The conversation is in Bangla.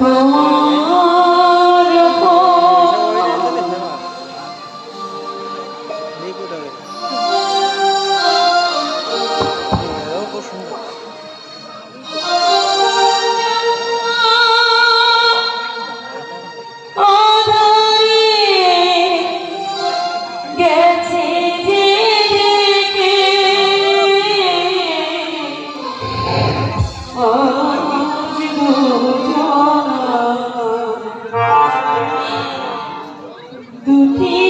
Yeah. Who okay.